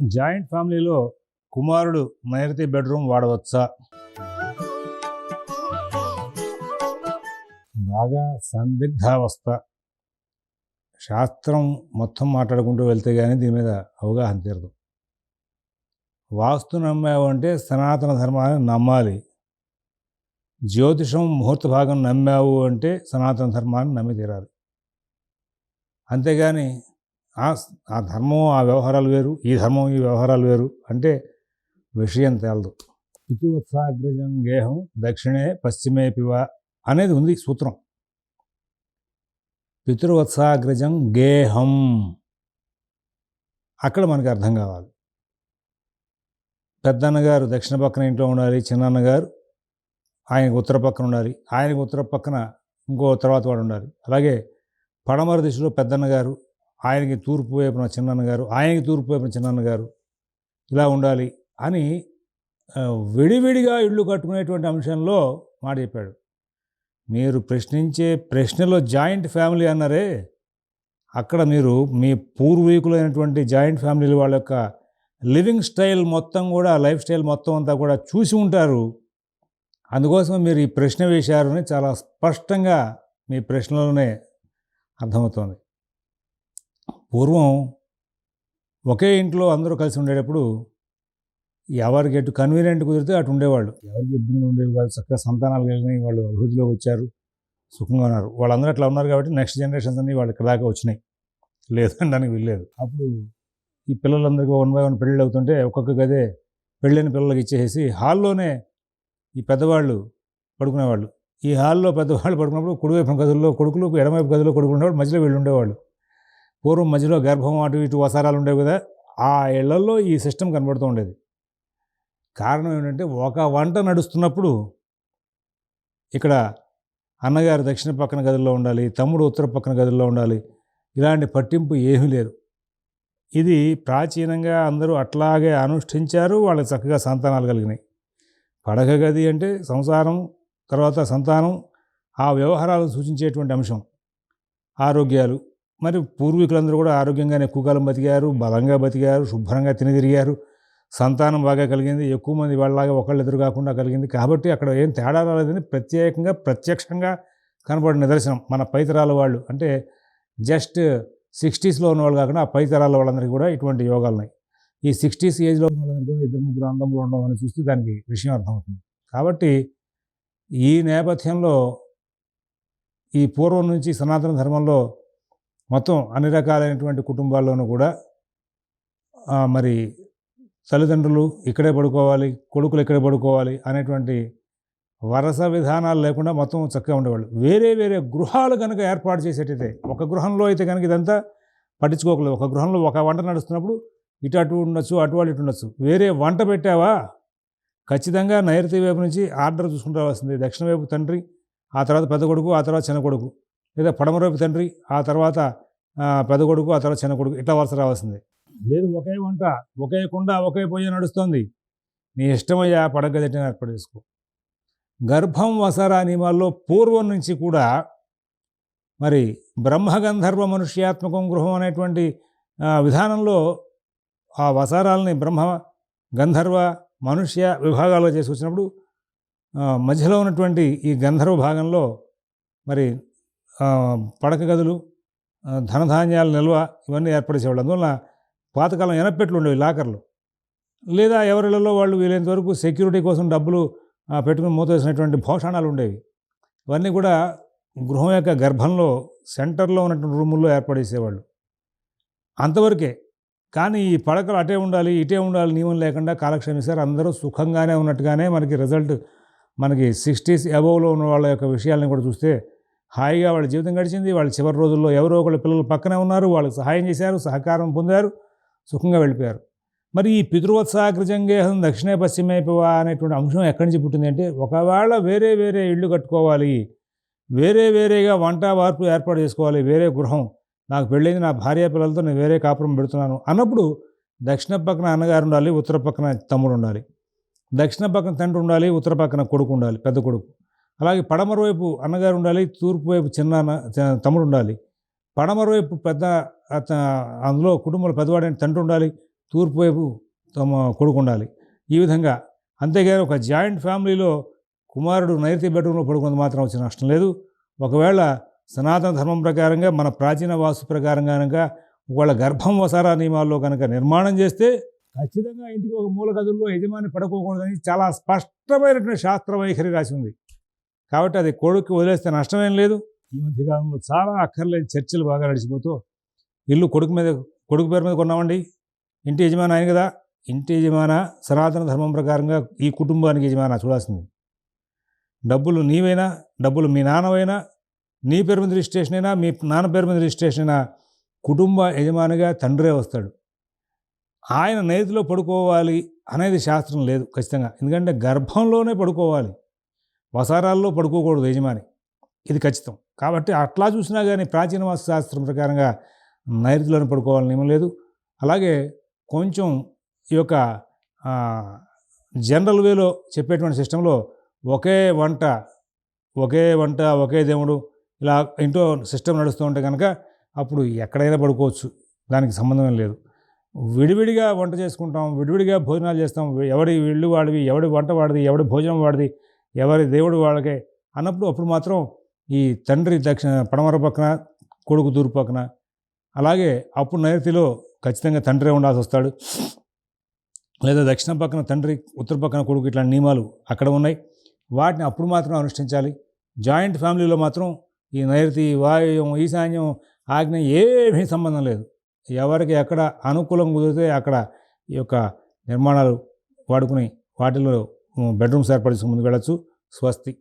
Joint ఫ్యామిలీలో కుమారుడు నైరుతి బెడ్రూమ్ వాడవచ్చా? బాగా సందిగ్ధావస్థ. శాస్త్రం మొత్తం మాట్లాడుకుంటూ వెళ్తే కానీ దీని మీద అవగాహన తీరదు. వాస్తు నమ్మావు అంటే సనాతన ధర్మాన్ని నమ్మాలి. జ్యోతిషం ముహూర్త భాగం నమ్మావు అంటే సనాతన ధర్మాన్ని నమ్మి తీరాలి. అంతేగాని ఆ ఆ ధర్మం ఆ వ్యవహారాలు వేరు ఈ ధర్మం ఈ వ్యవహారాలు వేరు అంటే విషయం తేలదు. పితృవత్సాగ్రజం గేహం దక్షిణే పశ్చిమే పివ అనేది ఉంది సూత్రం. పితృవత్సాగ్రజం గేహం. అక్కడ మనకి అర్థం కావాలి. పెద్దన్నగారు దక్షిణ పక్కన ఇంట్లో ఉండాలి చిన్నన్నగారు ఆయనకు ఉత్తర పక్కన ఉండాలి ఆయనకు ఉత్తర పక్కన ఇంకో తర్వాత వాడు ఉండాలి. అలాగే పడమర దిశలో పెద్దన్నగారు ఆయనకి తూర్పు వైపున చిన్నన్నగారు ఆయనకి తూర్పు వైపున చిన్నన్నగారు ఇలా ఉండాలి అని విడివిడిగా ఇళ్ళు కట్టుకునేటువంటి అంశంలో మాట చెప్పాడు. మీరు ప్రశ్నించే ప్రశ్నలో జాయింట్ ఫ్యామిలీ అన్నారే అక్కడ మీరు మీ పూర్వీకులైనటువంటి జాయింట్ ఫ్యామిలీ వాళ్ళ యొక్క లివింగ్ స్టైల్ మొత్తం కూడా లైఫ్ స్టైల్ మొత్తం అంతా కూడా చూసి ఉంటారు. అందుకోసం మీరు ఈ ప్రశ్న వేశారని చాలా స్పష్టంగా మీ ప్రశ్నలోనే అర్థమవుతోంది. పూర్వం ఒకే ఇంట్లో అందరూ కలిసి ఉండేటప్పుడు ఎవరికి ఎటు కన్వీనియంట్ కుదిరితే అటు ఉండేవాళ్ళు. ఎవరికి ఇబ్బందులు ఉండేవి కాదు చక్కగా సంతానాలు కలిగినాయి వాళ్ళు అభివృద్ధిలోకి వచ్చారు సుఖంగా ఉన్నారు. వాళ్ళందరూ అట్లా ఉన్నారు కాబట్టి నెక్స్ట్ జనరేషన్స్ అన్ని వాళ్ళు ఇక్కడ దాకా వచ్చినాయి. లేదనడానికి వీల్లేదు. అప్పుడు ఈ పిల్లలందరికీ వన్ బై వన్ పెళ్ళిళ్ళు అవుతుంటే ఒక్కొక్క గదే పెళ్ళైన పిల్లలకి ఇచ్చేసి హాల్లోనే ఈ పెద్దవాళ్ళు పడుకునేవాళ్ళు. ఈ హాల్లో పెద్దవాళ్ళు పడుకున్నప్పుడు కుడివైపు గదుల్లో కొడుకులు ఎడమవైపు గదిలో కొడుకులు ఉండేవాళ్ళు మధ్యలో వీళ్ళు ఉండేవాళ్ళు. పూర్వం మధ్యలో గర్భం అటు ఇటు వసారాలు ఉండేవి కదా ఆ ఇళ్ళలో ఈ సిస్టమ్ కనబడుతూ ఉండేది. కారణం ఏంటంటే ఒక వంట నడుస్తున్నప్పుడు ఇక్కడ అన్నగారు దక్షిణ పక్కన గదుల్లో ఉండాలి తమ్ముడు ఉత్తర పక్కన గదుల్లో ఉండాలి ఇలాంటి పట్టింపు ఏమీ లేదు. ఇది ప్రాచీనంగా అందరూ అట్లాగే అనుష్ఠించారు వాళ్ళకి చక్కగా సంతానాలు కలిగినాయి. పడక గది అంటే సంసారం తర్వాత సంతానం ఆ వ్యవహారాలు సూచించేటువంటి అంశం. ఆరోగ్యాలు మరి పూర్వీకులందరూ కూడా ఆరోగ్యంగానే ఎక్కువ కాలం బతికారు బలంగా బతికారు శుభ్రంగా తినదిరిగారు. సంతానం బాగా కలిగింది ఎక్కువ మంది వాళ్ళలాగా ఒకళ్ళు ఎదురు కాకుండా కలిగింది. కాబట్టి అక్కడ ఏం తేడా రాలేదని ప్రత్యేకంగా ప్రత్యక్షంగా కనబడిన నిదర్శనం మన పైతరాల వాళ్ళు. అంటే జస్ట్ సిక్స్టీస్లో ఉన్న వాళ్ళు కాకుండా ఆ పైతరాల వాళ్ళందరికీ కూడా ఇటువంటి యోగాలు ఉన్నాయి ఈ సిక్స్టీస్ ఏజ్లో ఉన్న వాళ్ళందరికీ కూడా ఇద్దరు ముగ్గురు అందంలో ఉండడం అని చూస్తే దానికి విషయం అర్థమవుతుంది. కాబట్టి ఈ నేపథ్యంలో ఈ పూర్వం నుంచి సనాతన ధర్మంలో మొత్తం అన్ని రకాలైనటువంటి కుటుంబాల్లోనూ కూడా మరి తల్లిదండ్రులు ఇక్కడే పడుకోవాలి కొడుకులు ఇక్కడే పడుకోవాలి అనేటువంటి వరస విధానాలు లేకుండా మొత్తం చక్కగా ఉండేవాళ్ళు. వేరే వేరే గృహాలు కనుక ఏర్పాటు చేసేటైతే ఒక గృహంలో అయితే కనుక ఇదంతా పట్టించుకోకలేదు. ఒక గృహంలో ఒక వంట నడుస్తున్నప్పుడు ఇటు అటు ఉండొచ్చు అటు వాళ్ళు ఇటు ఉండొచ్చు. వేరే వంట పెట్టావా? ఖచ్చితంగా నైరుతి వైపు నుంచి ఆర్డర్ చూసుకుంటూ రావాల్సింది. దక్షిణ వైపు తండ్రి ఆ తర్వాత పెద్ద కొడుకు ఆ తర్వాత చిన్న కొడుకు. లేదా పడమరవైపు తండ్రి ఆ తర్వాత పెద్ద కొడుకు ఆ తర్వాత చిన్న కొడుకు ఇట్లా వరుస రావాల్సిందే. లేదు ఒకే వంట ఒకే కుండ ఒకే పొయ్యి నడుస్తుంది. నీ ఇష్టమయ్యా పడగదిట్టిన ఏర్పాటు చేసుకో. గర్భం వసరా నియమాల్లో పూర్వం నుంచి కూడా మరి బ్రహ్మగంధర్వ మనుష్యాత్మకం గృహం అనేటువంటి విధానంలో ఆ వసారాలని బ్రహ్మ గంధర్వ మనుష్య విభాగాల్లో చేసుకొచ్చినప్పుడు మధ్యలో ఉన్నటువంటి ఈ గంధర్వ భాగంలో మరి పడక గదులు ధనధాన్యాల నిల్వ ఇవన్నీ ఏర్పడేసేవాళ్ళు అందువల్ల పాతకాలం ఎనపెట్లు ఉండేవి లాకర్లు. లేదా ఎవరిలలో వాళ్ళు వీలైనంత వరకు సెక్యూరిటీ కోసం డబ్బులు పెట్టుకుని మూత వేసినటువంటి ఉండేవి. ఇవన్నీ కూడా గృహం యొక్క గర్భంలో సెంటర్లో ఉన్నటువంటి రూముల్లో ఏర్పడేసేవాళ్ళు. అంతవరకే. కానీ ఈ పడకలు అటే ఉండాలి ఇటే ఉండాలి నియమం లేకుండా కాలక్షేమిస్తారు అందరూ సుఖంగానే ఉన్నట్టుగానే మనకి రిజల్ట్ మనకి సిక్స్టీస్ అబోవ్లో ఉన్న వాళ్ళ యొక్క విషయాలను కూడా చూస్తే హాయిగా వాళ్ళ జీవితం గడిచింది. వాళ్ళ చివరి రోజుల్లో ఎవరో ఒకళ్ళ పిల్లలు పక్కనే ఉన్నారు. వాళ్ళకి సహాయం చేశారు సహకారం పొందారు సుఖంగా వెళ్ళిపోయారు. మరి ఈ పితృవత్సాగ్రజంగేహం దక్షిణే పశ్చిమైపోవా అనేటువంటి అంశం ఎక్కడి నుంచి పుట్టింది అంటే ఒకవేళ వేరే వేరే ఇళ్ళు కట్టుకోవాలి వేరే వేరేగా వంట వార్పు ఏర్పాటు చేసుకోవాలి వేరే గృహం నాకు పెళ్ళైంది నా భార్య పిల్లలతో నేను వేరే కాపురం పెడుతున్నాను అన్నప్పుడు దక్షిణ పక్కన అన్నగారు ఉండాలి ఉత్తర పక్కన తమ్ముడు ఉండాలి. దక్షిణ పక్కన తండ్రి ఉండాలి ఉత్తర పక్కన కొడుకు ఉండాలి పెద్ద కొడుకు. అలాగే పడమర వైపు అన్నగారు ఉండాలి తూర్పు వైపు చిన్న తమ్ముడు ఉండాలి. పడమర వైపు పెద్ద అందులో కుటుంబంలో పెద్దవాడైన తండ్రి ఉండాలి తూర్పు వైపు తమ కొడుకు ఉండాలి. ఈ విధంగా అంతేగాని ఒక జాయింట్ ఫ్యామిలీలో కుమారుడు నైరుతి బెడ్రూమ్లో పడుకున్నది మాత్రం వచ్చిన నష్టం లేదు. ఒకవేళ సనాతన ధర్మం ప్రకారంగా మన ప్రాచీన వాస్తు ప్రకారంగా కనుక ఒకవేళ గర్భం వసారా నియమాల్లో కనుక నిర్మాణం చేస్తే ఖచ్చితంగా ఇంటికి ఒక మూల గదుల్లో యజమాని పడుకోకూడదని చాలా స్పష్టమైనటువంటి శాస్త్ర వైఖరి రాసి ఉంది. కాబట్టి అది కొడుకు వదిలేస్తే నష్టమేం లేదు. ఈ మధ్యకాలంలో చాలా అక్కర్లేని చర్చలు బాగా నడిచిపోతూ ఇల్లు కొడుకు మీద కొడుకు పేరు మీద కొన్నామండి. ఇంటి యజమాని ఆయన కదా. ఇంటి యజమాన సనాతన ధర్మం ప్రకారంగా ఈ కుటుంబానికి యజమాన చూడాల్సింది. డబ్బులు నీవైనా డబ్బులు మీ నాన్నవైనా నీ పేరు మీద రిజిస్ట్రేషన్ అయినా మీ నాన్న పేరు మీద రిజిస్ట్రేషన్ అయినా కుటుంబ యజమానిగా తండ్రే వస్తాడు. ఆయన నైతిలో పడుకోవాలి అనేది శాస్త్రం లేదు ఖచ్చితంగా. ఎందుకంటే గర్భంలోనే పడుకోవాలి. వసారాల్లో పడుకోకూడదు యజమాని. ఇది ఖచ్చితం. కాబట్టి అట్లా చూసినా కానీ ప్రాచీన వాస్తు శాస్త్రం ప్రకారంగా నైరుతిలోనే పడుకోవాలని నియమం లేదు. అలాగే కొంచెం ఈ యొక్క జనరల్ వేలో చెప్పేటువంటి సిస్టంలో ఒకే వంట ఒకే వంట ఒకే దేవుడు ఇలా ఇంట్లో సిస్టమ్ నడుస్తూ ఉంటే కనుక అప్పుడు ఎక్కడైనా పడుకోవచ్చు. దానికి సంబంధం లేదు. విడివిడిగా వంట చేసుకుంటాం విడివిడిగా భోజనాలు చేస్తాం. ఎవడి ఇళ్ళు వాడివి ఎవడి వంట వాడిది ఎవడి భోజనం వాడిది ఎవరి దేవుడు వాళ్ళకే అన్నప్పుడు అప్పుడు మాత్రం ఈ తండ్రి దక్షిణ పడమర పక్కన కొడుకు దూరు పక్కన అలాగే అప్పుడు నైరుతిలో ఖచ్చితంగా తండ్రి ఉండాల్సి వస్తాడు. లేదా దక్షిణ పక్కన తండ్రి ఉత్తర పక్కన కొడుకు ఇట్లాంటి నియమాలు అక్కడ ఉన్నాయి. వాటిని అప్పుడు మాత్రం అనుష్ఠించాలి. జాయింట్ ఫ్యామిలీలో మాత్రం ఈ నైరుతి వాయువ్యం ఈశాన్యం ఆజ్ఞ ఏమీ సంబంధం లేదు. ఎవరికి ఎక్కడ అనుకూలం కుదిరితే అక్కడ ఈ యొక్క నిర్మాణాలు వాడుకుని వాటిలో బెడ్రూమ్స్ ఏర్పడి ముందుకు వెళ్ళచ్చు. స్వస్తి.